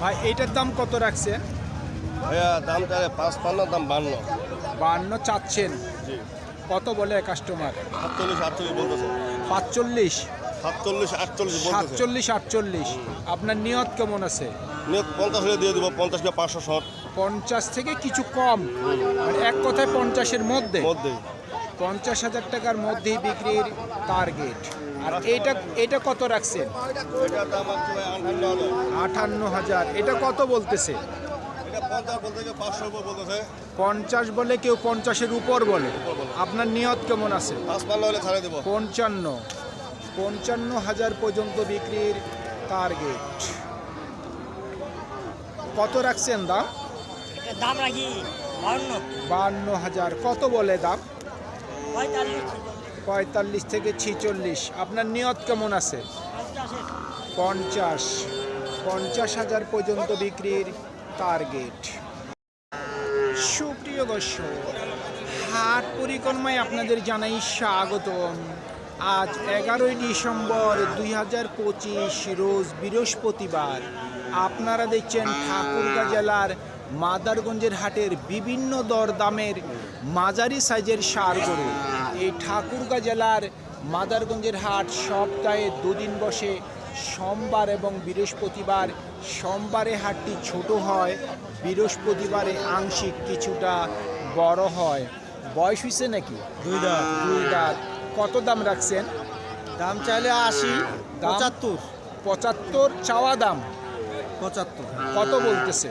ভাই এইটার দাম কত রাখছেন ভাইয়া দাম চাই পাঁচ পান্ন দাম বান্ন। বান্ন চাচ্ছেন। কত বলে কাস্টমার সাতচল্লিশ আটচল্লিশ বলতেছে। পাঁচচল্লিশ সাতচল্লিশ আটচল্লিশ সাতচল্লিশ আটচল্লিশ। আপনার নিয়ত কেমন আছে? নিয়ত পঞ্চাশ হলে দিয়ে দিব পঞ্চাশ কে পাঁচশো শট পঞ্চাশ থেকে কিছু কম। মানে এক কথায় পঞ্চাশের মধ্যে। মধ্যেই। পঞ্চাশ হাজার টাকার মধ্যেই বিক্রির টার্গেট আর এইটা এটা কত রাখছেন? আটান্ন হাজার। এটা কত বলতেছে? এটা পঞ্চাশ বলে কেউ পঞ্চাশের উপর বলে। আপনার নিয়ত কেমন আছে? পাঁচ পান্ন হলে ছাড়ে দেবো। পঞ্চান্ন। পঞ্চান্ন হাজার পর্যন্ত বিক্রির টার্গেট কত রাখছেন দাম? দাম রাখি বান্ন হাজার। কত বলে দাম? পঁয়তাল্লিশ। পঁয়তাল্লিশ থেকে ছিচল্লিশ। আপনার নিয়ত কেমন আছে? পঞ্চাশ। পঞ্চাশ হাজার পর্যন্ত বিক্রির টার্গেট সুপ্রিয় দর্শক, হাট পরিক্রমায় আপনাদের জানাই স্বাগতম। আজ এগারোই ডিসেম্বর দুই হাজার পঁচিশ, রোজ বৃহস্পতিবার। আপনারা দেখছেন ঠাকুরগাঁ জেলার মাদারগঞ্জের হাটের বিভিন্ন দর দামের মাঝারি সাইজের সার গরু। এই ঠাকুরগাঁ জেলার মাদারগঞ্জের হাট সপ্তাহে দুদিন বসে সোমবার এবং বৃহস্পতিবার। সোমবারে হাটটি ছোট হয় বৃহস্পতিবারে আংশিক কিছুটা বড় হয়। বয়স হয়েছে নাকি? দুই দাঁত। দুই দাঁত। কত দাম রাখছেন? দাম চাইলে আশি পঁচাত্তর। পঁচাত্তর চাওয়া দাম? পঁচাত্তর। কত বলতেছে?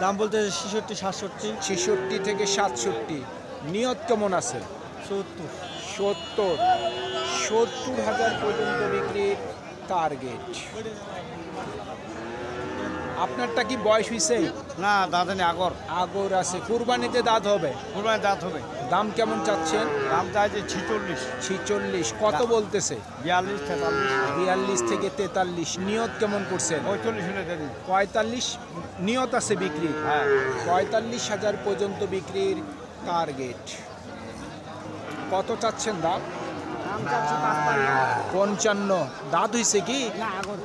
দাম বলতে ছেষট্টি সাতষট্টি। ছেষট্টি থেকে সাতষট্টি। নিয়ত কেমন আছে সত্তর। সত্তর। সত্তর হাজার পর্যন্ত বিক্রির টার্গেট আপনারটা কি বয়স হয়েছে না দাদানি আগর। আগর আছে। কুরবানিতে দাঁত হবে? কোরবানি দাঁত হবে। দাম কেমন চাচ্ছেন? দাম চাইছে ছিচল্লিশ। ছিচল্লিশ। কত বলতেছে? বিয়াল্লিশ তেতাল্লিশ। বিয়াল্লিশ থেকে তেতাল্লিশ। নিয়ত কেমন করছেন? পঁয়তাল্লিশ পঁয়তাল্লিশ নিয়ত আছে বিক্রি হ্যাঁ। পঁয়তাল্লিশ হাজার পর্যন্ত বিক্রির টার্গেট কত চাচ্ছেন দাম পাঁচপান্ন। পঞ্চান্ন। দাঁত হইছে কি? আগর।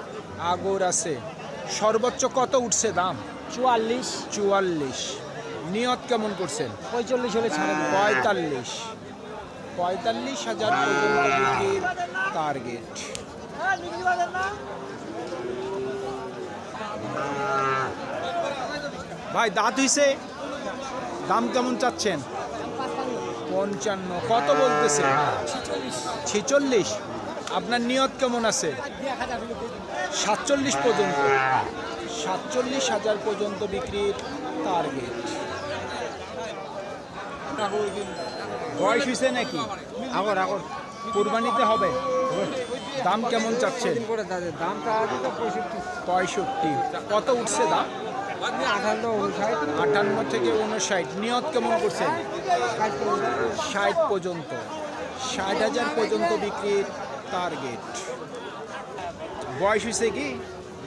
আগর আছে। সর্বোচ্চ কত উঠছে দাম? চুয়াল্লিশ। চুয়াল্লিশ। নিয়ত কেমন করছেন? পঁয়তাল্লিশ হলে পঁয়তাল্লিশ। পঁয়তাল্লিশ হাজার বিক্রির টার্গেট ভাই দাঁত হইছে? দাম কেমন চাচ্ছেন? পঞ্চান্ন। কত বলতেছে? ছেচল্লিশ। আপনার নিয়ত কেমন আছে? সাতচল্লিশ পর্যন্ত। সাতচল্লিশ হাজার পর্যন্ত বিক্রির টার্গেট বয়স হয়েছে নাকি? আগর আগর। কুরবানিতে হবে। দাম কেমন চাচ্ছেন? করে দাম চাওয়া তো পঁয়ষট্টি পঁয়ষট্টি। কত উঠছে দাম? আঠান্ন উনষাট আটান্ন থেকে উনষাট। নিয়ত কেমন করছেন? ষাট পর্যন্ত। ষাট হাজার পর্যন্ত বিক্রির টার্গেট বয়স হয়েছে কি?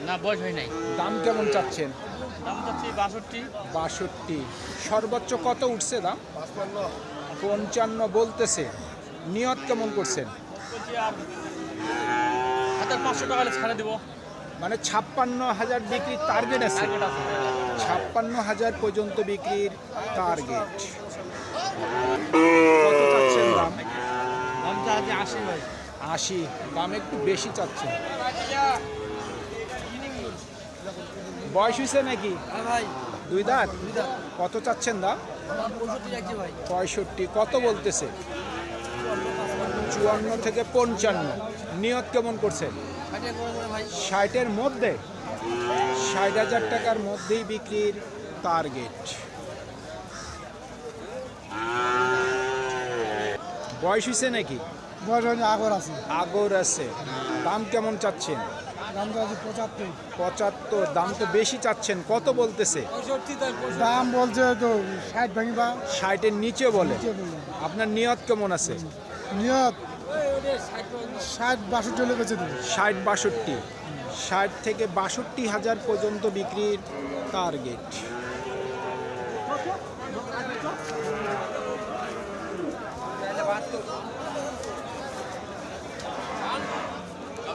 না বয়স হয় নাই। দাম কেমন চাচ্ছেন? দাম চাচ্ছি বাষট্টি। বাষট্টি। সর্বোচ্চ কত উঠছে দাম? পঞ্চান্ন বলতেছে। নিয়ত কেমন করছেন? হাজার পাঁচশো টাকা ছাড়ে দেবো। মানে ছাপ্পান্ন হাজার বিক্রির টার্গেট আছে। ছাপ্পান্ন হাজার পর্যন্ত বিক্রির টার্গেট কত চাচ্ছেন দাম? আশি ভাই। আশি দাম একটু বেশি চাচ্ছেন। বয়স হয়েছে নাকি? দুই দাঁত? কত চাচ্ছেন দাম? পঁয়ষট্টি কত বলতেছে? চুয়ান্ন থেকে পঞ্চান্ন। নিয়ত কেমন করছেন ষাটের মধ্যে ষাট হাজার টাকার মধ্যেই বিক্রির টার্গেট বয়স হয়েছে নাকি? বয়স আগর আছে। আগর আছে। দাম কেমন চাচ্ছেন? দাম চাইছে পঁচাত্তর। পঁচাত্তর দাম তো বেশি চাচ্ছেন। কত বলতেছে? দাম বলছে তো ষাট ভাঙিবা। ষাটের নিচে বলে। আপনার নিয়ত কেমন আছে? নিয়ত ষাট বাষট্টি হলে বেঁচে দেবে। ষাট বাষট্টি। ষাট থেকে বাষট্টি হাজার পর্যন্ত বিক্রির টার্গেট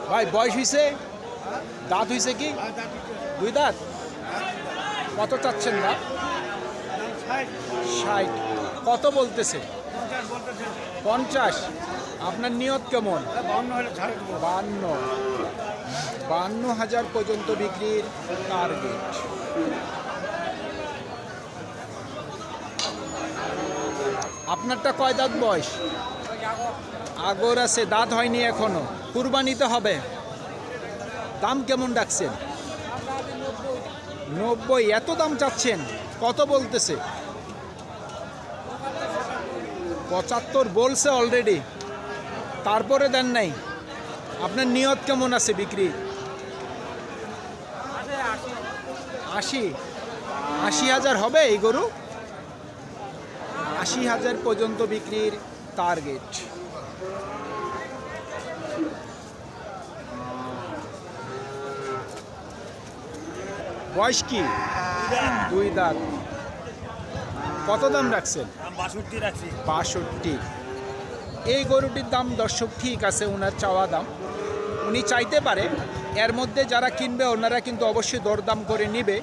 ভাই বয়স হয়েছে দাঁত হয়েছে কি? দুই দাঁত? কত চাচ্ছেন দাঁত? ষাট। কত বলতেছে? পঞ্চাশ। আপনার নিয়ত কেমন? বান্ন। বান্ন হাজার পর্যন্ত বিক্রির টার্গেট আপনারটা কয় দাঁত বয়স? আগর আছে, দাঁত হয়নি এখনও। কুরবানিতে হবে। দাম কেমন ডাকছেন? নব্বই। এত দাম চাচ্ছেন? কত বলতেছে? পঁচাত্তর বলছে অলরেডি তারপরে দেন নাই। আপনার নিয়ত কেমন আছে বিক্রি? আশি। আশি হাজার হবে এই গরু? আশি হাজার পর্যন্ত বিক্রির টার্গেট বয়স কি? দুই দাঁত। কত দাম রাখছেন? বাষট্টি রাখছি। বাষট্টি। এই গরুটির দাম দর্শক ঠিক আছে ওনার চাওয়া দাম। উনি চাইতে পারে এর মধ্যে যারা কিনবে ওনারা কিন্তু অবশ্যই দরদাম করে নিবে।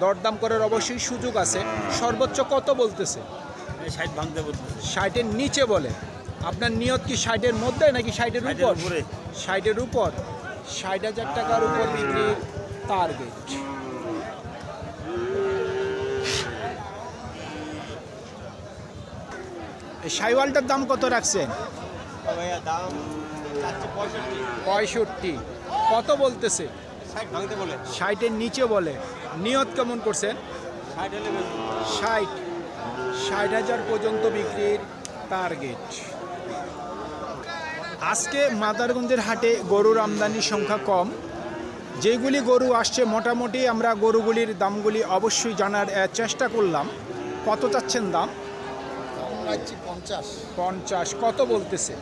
দরদাম করার অবশ্যই সুযোগ আছে। সর্বোচ্চ কত বলতেছে? ষাট ভাঙতে বলতে ষাটের নিচে বলে। আপনার নিয়ত কি ষাটের মধ্যে নাকি ষাটের উপর? উপরে। ষাটের উপর। ষাট হাজার টাকার উপর বিক্রির টার্গেট সাইওয়ালটার দাম কত রাখছেন? দাম পঁয়ষট্টি। কত বলতেছে? ষাটের নিচে বলে। নিয়ত কেমন করছেন? ষাট ষাট। হাজার পর্যন্ত বিক্রির টার্গেট আজকে মাদারগঞ্জের হাটে গরুর আমদানির সংখ্যা কম। যেগুলি গরু আসছে মোটামুটি আমরা গরুগুলির দামগুলি অবশ্যই জানার চেষ্টা করলাম। কত চাচ্ছেন দাম? রাখছি পঞ্চাশ। পঞ্চাশ কত বলতেছে?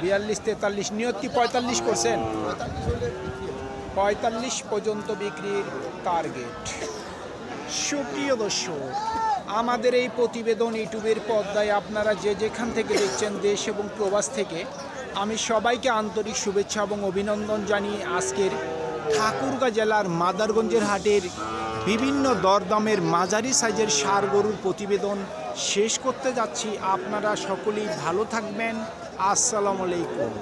বিয়াল্লিশ তেতাল্লিশ। নিয়ত কি পঁয়তাল্লিশ করছেন। পঁয়তাল্লিশ পর্যন্ত বিক্রির টার্গেট সুপ্রিয় দর্শক আমাদের এই প্রতিবেদন ইউটিউবের পর্দায় আপনারা যে যেখান থেকে দেখছেন দেশ এবং প্রবাস থেকে আমি সবাইকে আন্তরিক শুভেচ্ছা এবং অভিনন্দন জানিয়ে আজকের ঠাকুরগাঁ জেলার মাদারগঞ্জের হাটের বিভিন্ন দরদামের মাঝারি সাইজের সার গরুর প্রতিবেদন শেষ করতে যাচ্ছি। আপনারা সকলেই ভালো থাকবেন। আসসালামু আলাইকুম।